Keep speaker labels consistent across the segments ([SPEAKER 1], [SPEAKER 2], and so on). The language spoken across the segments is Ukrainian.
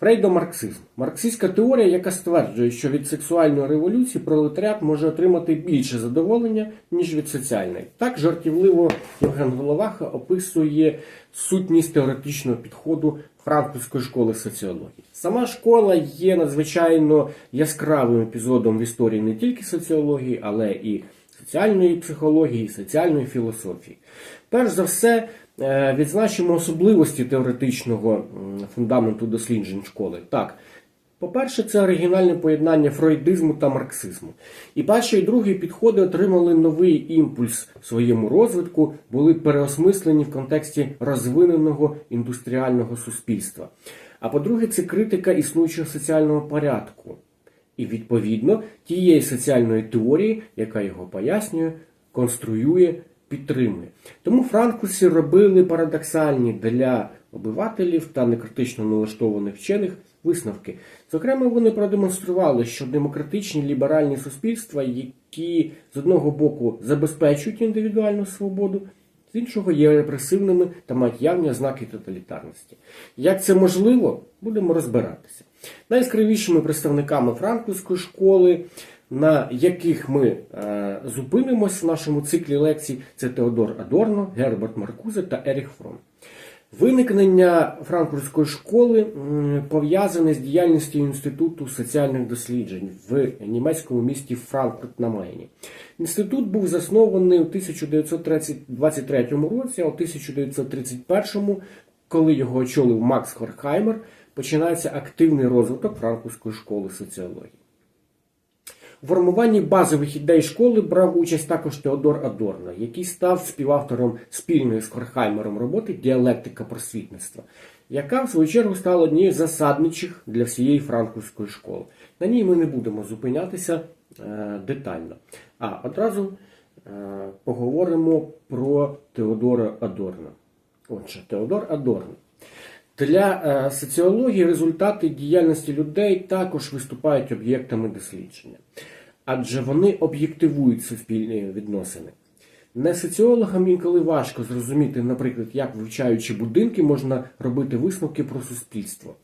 [SPEAKER 1] Фрейдомарксизм марксистська теорія, яка стверджує, що від сексуальної революції пролетаріат може отримати більше задоволення, ніж від соціальної. Так жартівливо Євген Головаха описує сутність теоретичного підходу франкфуртської школи соціології. Сама школа є надзвичайно яскравим епізодом в історії не тільки соціології, але і соціальної психології, соціальної філософії. Перш за все, відзначимо особливості теоретичного фундаменту досліджень школи. Так, по-перше, це оригінальне поєднання фройдизму та марксизму. І перший і другий підходи отримали новий імпульс в своєму розвитку, були переосмислені в контексті розвиненого індустріального суспільства. А по-друге, це критика існуючого соціального порядку і відповідно тієї соціальної теорії, яка його пояснює, конструює, підтримує. Тому франкусі робили парадоксальні для обивателів та некритично налаштованих вчених висновки. Зокрема, вони продемонстрували, що демократичні ліберальні суспільства, які з одного боку забезпечують індивідуальну свободу, з іншого є репресивними та мають явні ознаки тоталітарності. Як це можливо, будемо розбиратися. Найяскравішими представниками франкфуртської школи, на яких ми е, зупинимось в нашому циклі лекцій, це Теодор Адорно, Герберт Маркузе та Еріх Фром. Виникнення франкфуртської школи пов'язане з діяльністю Інституту соціальних досліджень в німецькому місті Франкфурт на Майні. Інститут був заснований у 1923 році, а у 1931, коли його очолив Макс Хорхаймер, починається активний розвиток франкфуртської школи соціології. У формуванні базових ідей школи брав участь також Теодор Адорно, який став співавтором спільної з Хорхаймером роботи Діалектика просвітництва, яка в свою чергу стала однією з засадничих для всієї франкфуртської школи. На ній ми не будемо зупинятися е, детально, а одразу е, поговоримо про Теодора Адорно. Отже, Теодор Адорно. Для е, соціології результати діяльності людей також виступають об'єктами дослідження, адже вони об'єктивують суспільні відносини. Не соціологам інколи важко зрозуміти, наприклад, як вивчаючи будинки, можна робити висновки про суспільство.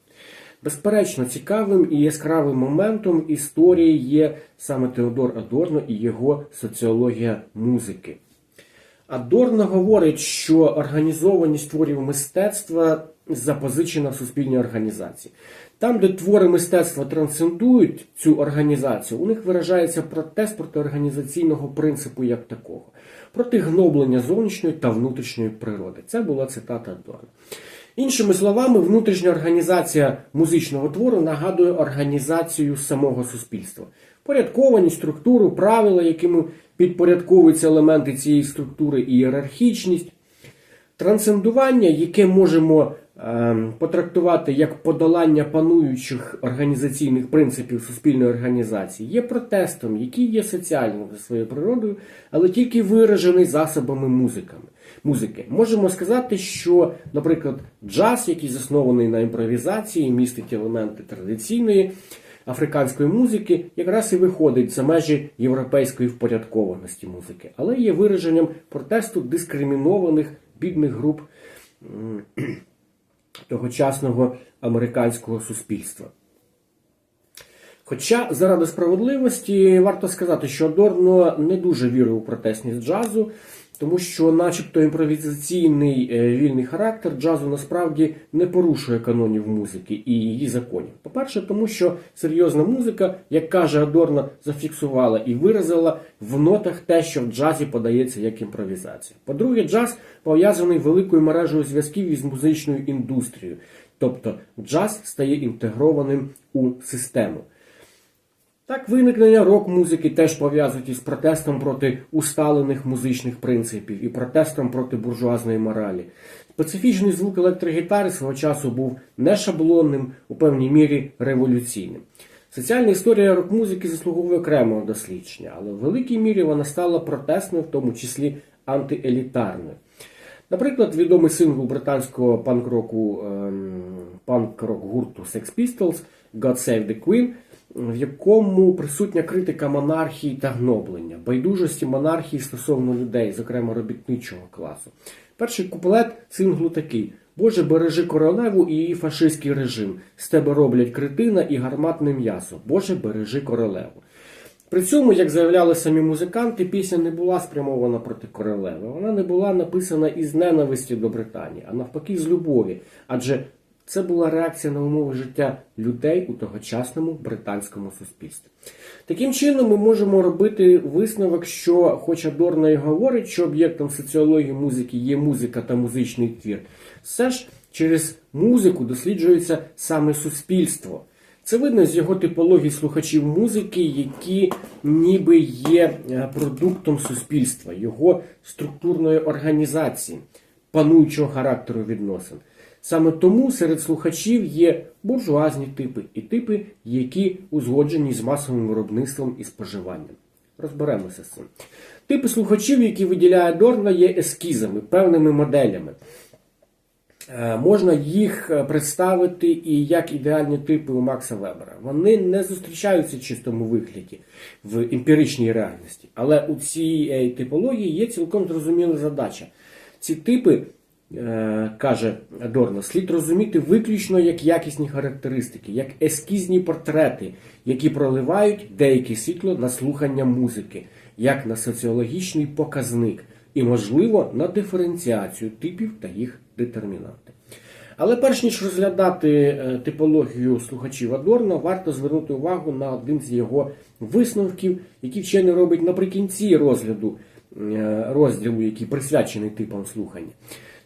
[SPEAKER 1] Безперечно, цікавим і яскравим моментом історії є саме Теодор Адорно і його соціологія музики. Адорно говорить, що організованість творів мистецтва запозичена в суспільній організації. Там, де твори мистецтва трансцендують цю організацію, у них виражається протест проти організаційного принципу як такого, проти гноблення зовнішньої та внутрішньої природи. Це була цитата Адорно. Іншими словами, внутрішня організація музичного твору нагадує організацію самого суспільства. Порядкованість, структуру, правила, якими підпорядковуються елементи цієї структури і ієрархічність, трансцендування, яке можемо потрактувати як подолання пануючих організаційних принципів суспільної організації, є протестом, який є соціальним за своєю природою, але тільки виражений засобами музиками. Музики. Можемо сказати, що, наприклад, джаз, який заснований на імпровізації, містить елементи традиційної африканської музики, якраз і виходить за межі європейської впорядкованості музики, але є вираженням протесту дискримінованих бідних груп тогочасного американського суспільства. Хоча заради справедливості варто сказати, що Дорно не дуже вірив у протестність джазу, тому що, начебто, імпровізаційний е, вільний характер джазу насправді не порушує канонів музики і її законів. По-перше, тому що серйозна музика, як каже Адорно, зафіксувала і виразила в нотах те, що в джазі подається як імпровізація. По-друге, джаз пов'язаний великою мережею зв'язків із музичною індустрією, тобто джаз стає інтегрованим у систему. Так, виникнення рок-музики теж пов'язують із протестом проти усталених музичних принципів і протестом проти буржуазної моралі. Специфічний звук електрогітари свого часу був не шаблонним, у певній мірі революційним. Соціальна історія рок-музики заслуговує окремого дослідження, але в великій мірі вона стала протестною, в тому числі антиелітарною. Наприклад, відомий сингл британського панк-року ем, панк-рок гурту Sex Pistols God Save the Queen, в якому присутня критика монархії та гноблення, байдужості монархії стосовно людей, зокрема робітничого класу. Перший куплет синглу такий: Боже, бережи королеву і її фашистський режим. З тебе роблять критина і гарматне м'ясо. Боже, бережи королеву. При цьому, як заявляли самі музиканти, пісня не була спрямована проти королеви. Вона не була написана із ненависті до Британії, а навпаки, з любові. Адже це була реакція на умови життя людей у тогочасному британському суспільстві. Таким чином, ми можемо робити висновок, що, хоч Адорно і говорить, що об'єктом соціології музики є музика та музичний твір, все ж через музику досліджується саме суспільство. Це видно з його типології слухачів музики, які ніби є е, продуктом суспільства, його структурної організації, пануючого характеру відносин. Саме тому серед слухачів є буржуазні типи і типи, які узгоджені з масовим виробництвом і споживанням. Розберемося з цим. Типи слухачів, які виділяє Дорна, є ескізами, певними моделями. Е, Можна їх е, представити і як ідеальні типи у Макса Вебера. Вони не зустрічаються в чистому вигляді в емпіричній реальності. Але у цій е, типології є цілком зрозуміла задача. Ці типи, каже Адорно, слід розуміти виключно як якісні характеристики, як ескізні портрети, які проливають деяке світло на слухання музики, як на соціологічний показник і, можливо, на диференціацію типів та їх детермінанти. Але перш ніж розглядати е, типологію слухачів Адорно, варто звернути увагу на один з його висновків, який вчений робить наприкінці розгляду е, розділу, який присвячений типам слухання.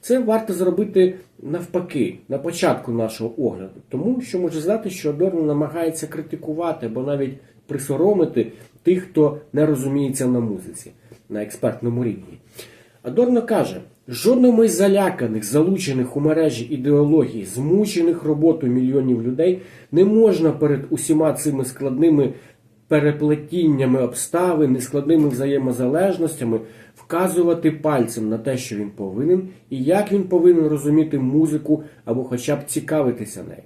[SPEAKER 1] Це варто зробити навпаки, на початку нашого огляду, тому що може здати, що Адорно намагається критикувати або навіть присоромити тих, хто не розуміється на музиці на експертному рівні. Адорно каже, жодному із заляканих, залучених у мережі ідеології, змучених роботою мільйонів людей не можна перед усіма цими складними переплетіннями обставин, нескладними взаємозалежностями вказувати пальцем на те, що він повинен, і як він повинен розуміти музику або хоча б цікавитися нею.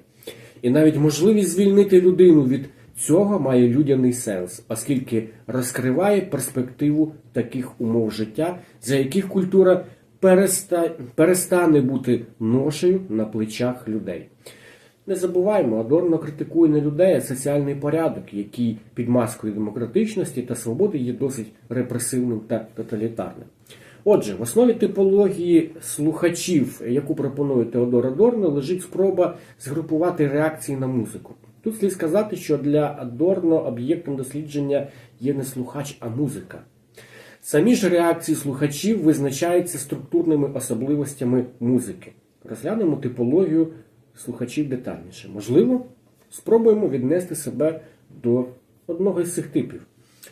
[SPEAKER 1] І навіть можливість звільнити людину від цього має людяний сенс, оскільки розкриває перспективу таких умов життя, за яких культура переста... перестане бути ношею на плечах людей. Не забуваймо, Адорно критикує не людей, а соціальний порядок, який під маскою демократичності та свободи є досить репресивним та тоталітарним. Отже, в основі типології слухачів, яку пропонує Теодор Адорно, лежить спроба згрупувати реакції на музику. Тут слід сказати, що для Адорно об'єктом дослідження є не слухач, а музика. Самі ж реакції слухачів визначаються структурними особливостями музики. Розглянемо типологію слухачів детальніше. Можливо, спробуємо віднести себе до одного із цих типів.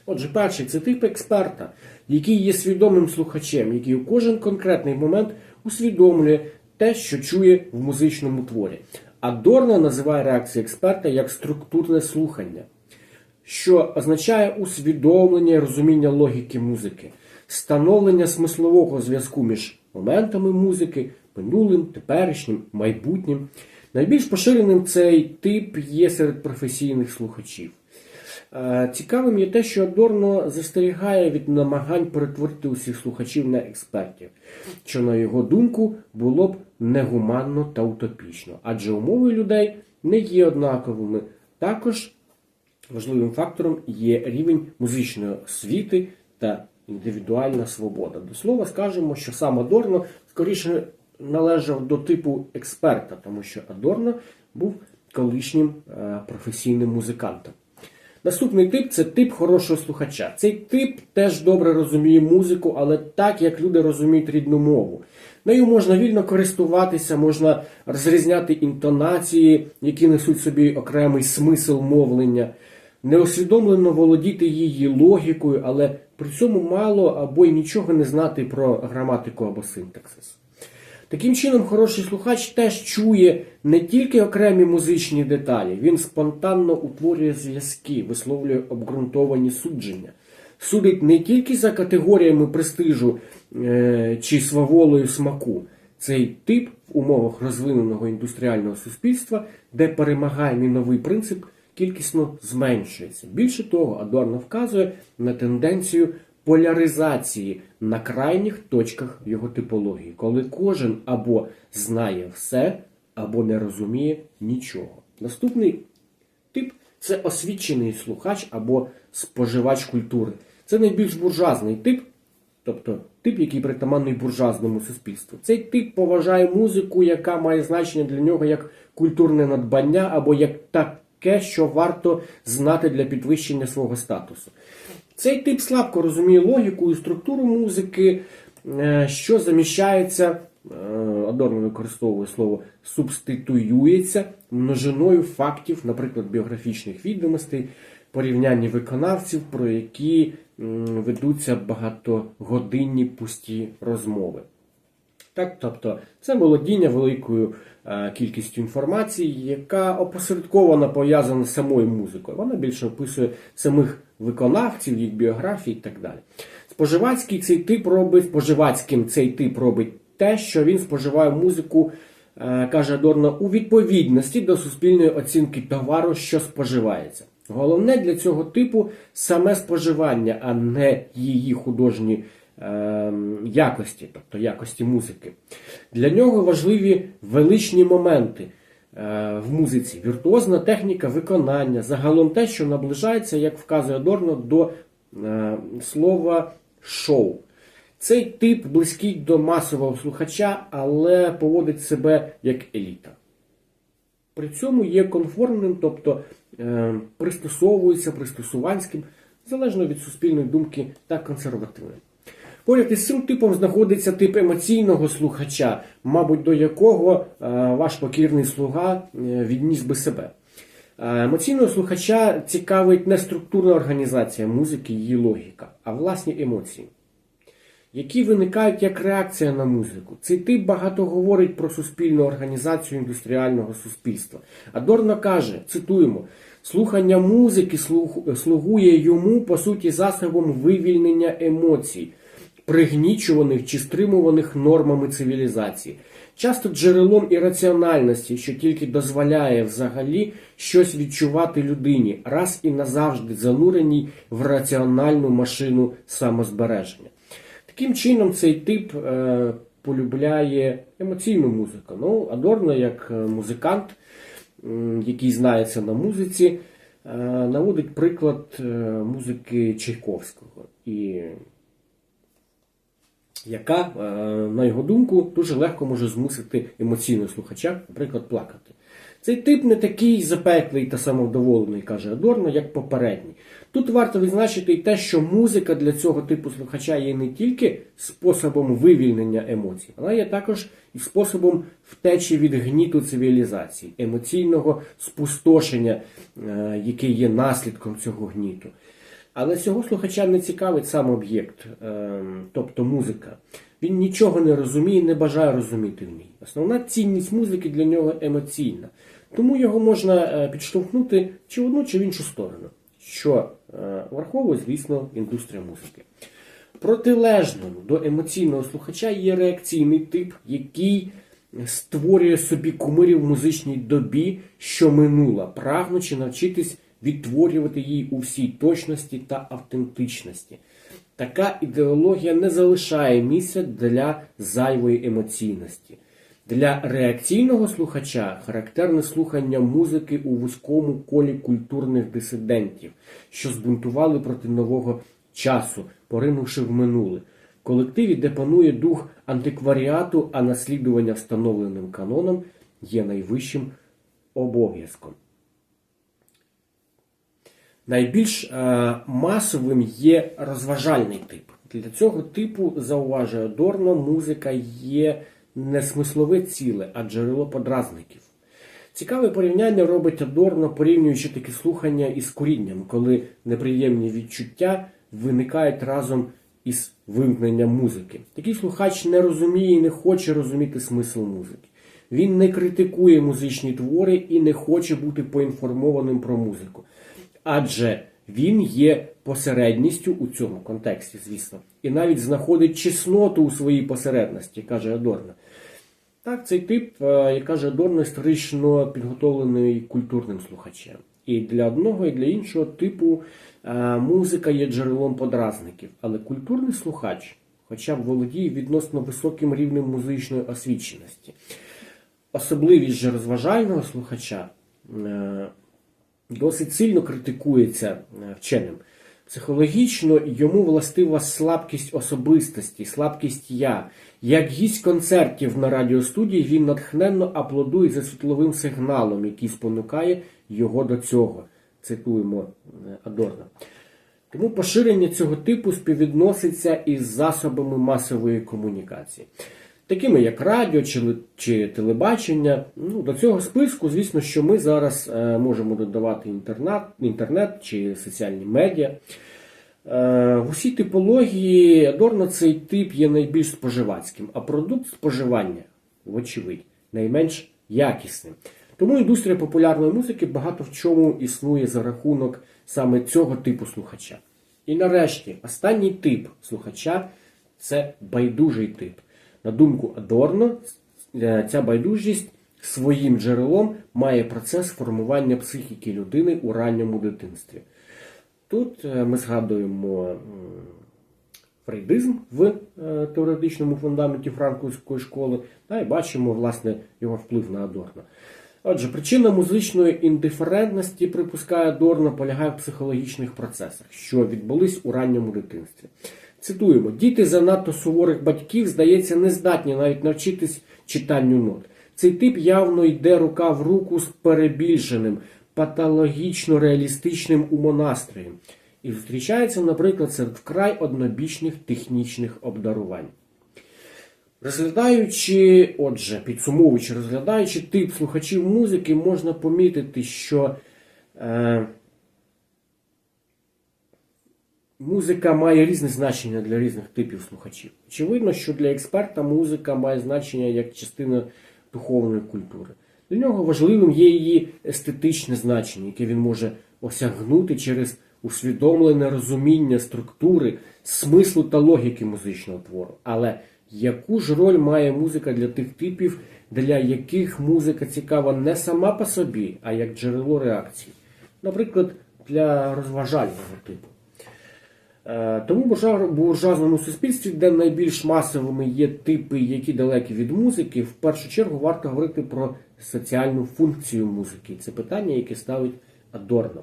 [SPEAKER 1] Отже, перший це тип експерта, який є свідомим слухачем, який у кожен конкретний момент усвідомлює те, що чує в музичному творі. Адорно називає реакцію експерта як структурне слухання, що означає усвідомлення і розуміння логіки музики, становлення смислового зв'язку між моментами музики, минулим, теперішнім, майбутнім. Найбільш поширеним цей тип є серед професійних слухачів. Е, Цікавим є те, що Адорно застерігає від намагань перетворити усіх слухачів на експертів, що, на його думку, було б негуманно та утопічно, адже умови людей не є однаковими. Також важливим фактором є рівень музичної освіти та індивідуальна свобода. До слова скажемо, що сам Адорно скоріше належав до типу експерта, тому що Адорно був колишнім е, професійним музикантом. Наступний тип це тип хорошого слухача. Цей тип теж добре розуміє музику, але так, як люди розуміють рідну мову. Нею можна вільно користуватися, можна розрізняти інтонації, які несуть собі окремий смисл мовлення, неосвідомлено володіти її логікою, але при цьому мало або й нічого не знати про граматику або синтаксис. Таким чином, хороший слухач теж чує не тільки окремі музичні деталі, він спонтанно утворює зв'язки, висловлює обґрунтовані судження, судить не тільки за категоріями престижу е, чи сваволою смаку. Цей тип в умовах розвиненого індустріального суспільства, де перемагає міновий принцип, кількісно зменшується. Більше того, Адорно вказує на тенденцію поляризації на крайніх точках його типології, коли кожен або знає все, або не розуміє нічого. Наступний тип це освічений слухач або споживач культури. Це найбільш буржуазний тип, тобто тип, який притаманний буржуазному суспільству. Цей тип поважає музику, яка має значення для нього як культурне надбання або як таке, що варто знати для підвищення свого статусу. Цей тип слабко розуміє логіку і структуру музики, е, що заміщається, е, Адорно використовує слово субституюється множиною фактів, наприклад, біографічних відомостей, порівняння виконавців, про які ведуться багатогодинні пусті розмови. Так, тобто це володіння великою е, кількістю інформації, яка опосередковано пов'язана з самою музикою. Вона більше описує самих виконавців, їх біографії і так далі. Споживацький цей тип робить, споживацьким цей тип робить те, що він споживає музику, е, каже Адорно, у відповідності до суспільної оцінки товару, що споживається. Головне для цього типу саме споживання, а не її художні якості, тобто якості музики. Для нього важливі величні моменти е, в музиці, віртуозна техніка виконання, загалом те, що наближається, як вказує Адорно, до е, слова шоу. Цей тип близький до масового слухача, але поводить себе як еліта. При цьому є конформним, тобто е, пристосовується пристосуванським, залежно від суспільної думки та консервативним. Поряд із цим типом знаходиться тип емоційного слухача, мабуть, до якого е, ваш покірний слуга е, відніс би себе. Е, Емоційного слухача цікавить не структурна організація музики, її логіка, а власні емоції які виникають як реакція на музику. Цей тип багато говорить про суспільну організацію індустріального суспільства. Адорно каже, цитуємо, слухання музики слугує йому, по суті, засобом вивільнення емоцій, пригнічуваних чи стримуваних нормами цивілізації. Часто джерелом ірраціональності, що тільки дозволяє взагалі щось відчувати людині, раз і назавжди зануреній в раціональну машину самозбереження. Таким чином, цей тип е, полюбляє емоційну музику. Ну, Адорно, як е, музикант, який знається на музиці, е, наводить приклад е, музики Чайковського, і яка, е, на його думку, дуже легко може змусити емоційного слухача, наприклад, плакати. Цей тип не такий запеклий та самовдоволений, каже Адорно, як попередній. Тут варто відзначити й те, що музика для цього типу слухача є не тільки способом вивільнення емоцій, але є також і способом втечі від гніту цивілізації, емоційного спустошення, е, яке є наслідком цього гніту. Але цього слухача не цікавить сам об'єкт, е, тобто музика. Він нічого не розуміє, не бажає розуміти в ній. Основна цінність музики для нього емоційна. Тому його можна е, підштовхнути чи в одну, чи в іншу сторону, що е, враховує, звісно, індустрія музики. Протилежним до емоційного слухача є реакційний тип, який створює собі кумирів в музичній добі, що минула, прагнучи навчитись відтворювати її у всій точності та автентичності. Така ідеологія не залишає місця для зайвої емоційності. Для реакційного слухача характерне слухання музики у вузькому колі культурних дисидентів, що збунтували проти нового часу, поринувши в минуле. Колективі, де панує дух антикваріату, а наслідування встановленим каноном є найвищим обов'язком. Найбільш е, масовим є розважальний тип. Для цього типу, зауважує Дорно, музика є не смислове ціле, а джерело подразників. Цікаве порівняння робить Адорно, порівнюючи такі слухання із курінням, коли неприємні відчуття виникають разом із вимкненням музики. Такий слухач не розуміє і не хоче розуміти смисл музики. Він не критикує музичні твори і не хоче бути поінформованим про музику. Адже він є посередністю у цьому контексті, звісно, і навіть знаходить чесноту у своїй посередності, каже Адорно. Так, цей тип, е, як каже Адорно, історично підготовлений культурним слухачем. І для одного, і для іншого типу е, музика є джерелом подразників. Але культурний слухач, хоча б володіє відносно високим рівнем музичної освіченості. Особливість же розважального слухача е, досить сильно критикується е, вченим. Психологічно йому властива слабкість особистості, слабкість я. Як гість концертів на радіостудії, він натхненно аплодує за світловим сигналом, який спонукає його до цього. Цитуємо е, Адорна. Тому поширення цього типу співвідноситься із засобами масової комунікації, такими як радіо чи, чи телебачення. Ну, до цього списку, звісно, що ми зараз е, можемо додавати інтернет, інтернет чи соціальні медіа. Е, В усій типології Адорно цей тип є найбільш споживацьким, а продукт споживання, вочевидь, найменш якісним. Тому індустрія популярної музики багато в чому існує за рахунок саме цього типу слухача. І нарешті, останній тип слухача це байдужий тип. На думку Адорно, е, ця байдужість своїм джерелом має процес формування психіки людини у ранньому дитинстві. Тут е, ми згадуємо фрейдизм в е, теоретичному фундаменті франківської школи та і бачимо власне його вплив на Адорно. Отже, причина музичної індиферентності, припускає Адорно, полягає в психологічних процесах, що відбулись у ранньому дитинстві. Цитуємо: діти занадто суворих батьків, здається, не здатні навіть навчитись читанню нот. Цей тип явно йде рука в руку з перебільшеним, патологічно реалістичним умонастроєм і зустрічається, наприклад, серед вкрай однобічних технічних обдарувань. Розглядаючи, отже, підсумовуючи, розглядаючи тип слухачів музики, можна помітити, що е, музика має різне значення для різних типів слухачів. Очевидно, що для експерта музика має значення як частина духовної культури. Для нього важливим є її естетичне значення, яке він може осягнути через усвідомлене розуміння структури, смислу та логіки музичного твору. Але яку ж роль має музика для тих типів, для яких музика цікава не сама по собі, а як джерело реакції? Наприклад, для розважального типу. Е, Тому в буржуазному суспільстві, де найбільш масовими є типи, які далекі від музики, в першу чергу варто говорити про соціальну функцію музики. Це питання, яке ставить Адорно.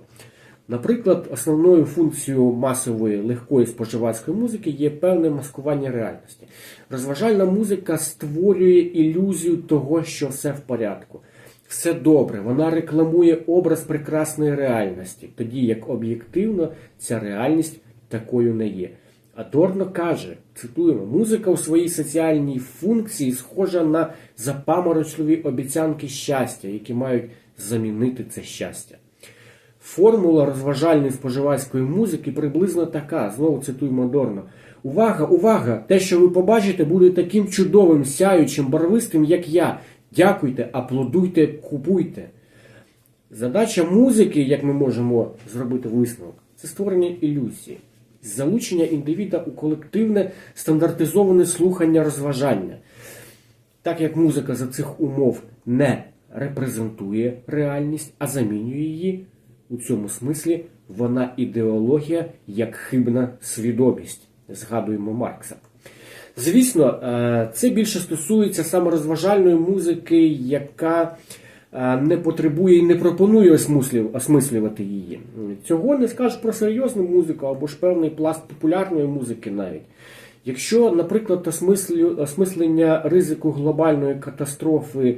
[SPEAKER 1] Наприклад, основною функцією масової легкої споживацької музики є певне маскування реальності. Розважальна музика створює ілюзію того, що все в порядку. Все добре, вона рекламує образ прекрасної реальності, тоді як об'єктивно ця реальність такою не є. Адорно каже, цитуємо, музика у своїй соціальній функції схожа на запаморочливі обіцянки щастя, які мають замінити це щастя. Формула розважальної споживацької музики приблизно така. Знову цитуємо Адорно. Увага, увага! Те, що ви побачите, буде таким чудовим, сяючим, барвистим, як я. Дякуйте, аплодуйте, купуйте. Задача музики, як ми можемо зробити висновок, це створення ілюзії, залучення індивіда у колективне стандартизоване слухання розважання. Так як музика за цих умов не репрезентує реальність, а замінює її, у цьому смислі вона ідеологія як хибна свідомість. Згадуємо Маркса. Звісно, е, це більше стосується саме розважальної музики, яка не потребує і не пропонує осмислювати її. Цього не скажеш про серйозну музику або ж певний пласт популярної музики навіть. Якщо, наприклад, осмислення ризику глобальної катастрофи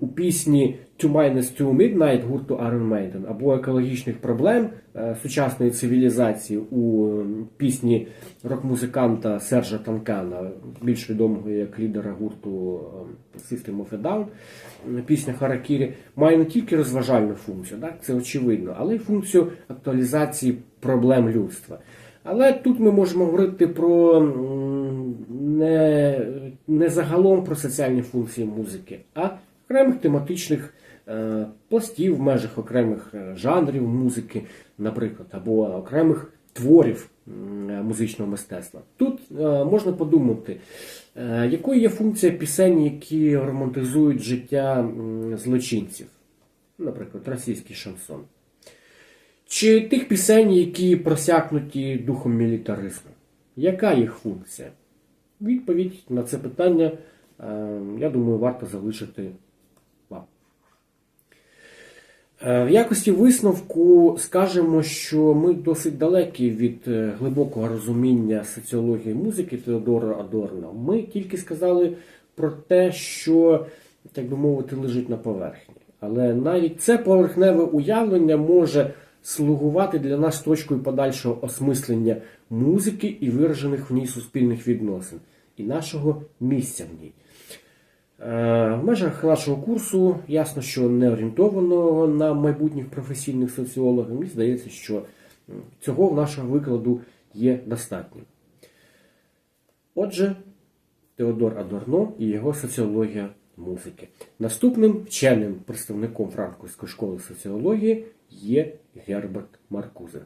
[SPEAKER 1] у пісні To Minus to Midnight гурту Iron Maiden або екологічних проблем е, сучасної цивілізації у пісні рок-музиканта Сержа Танкана, більш відомого як лідера гурту е, System of a Down, пісня Харакірі, має не тільки розважальну функцію, так, це очевидно, але й функцію актуалізації проблем людства. Але тут ми можемо говорити про не, не загалом про соціальні функції музики, а окремих тематичних е, пластів в межах окремих е, жанрів музики, наприклад, або окремих творів е, музичного мистецтва. Тут можна подумати, якою є функція пісень, які романтизують життя злочинців. наприклад, російський шансон. Чи тих пісень, які просякнуті духом мілітаризму? Яка їх функція? Відповідь на це питання, е, я думаю, варто залишити вам. Е, В якості висновку скажемо, що ми досить далекі від е, глибокого розуміння соціології музики Теодора Адорна. Ми тільки сказали про те, що, так би мовити, лежить на поверхні. Але навіть це поверхневе уявлення може слугувати для нас точкою подальшого осмислення музики і виражених в ній суспільних відносин, і нашого місця в ній. Е, В межах нашого курсу ясно, що не орієнтованого на майбутніх професійних соціологів, мені здається, що цього в нашого викладу є достатньо. Отже, Теодор Адорно і його соціологія музики. Наступним вченим представником франківської школи соціології є Герберт Маркузе.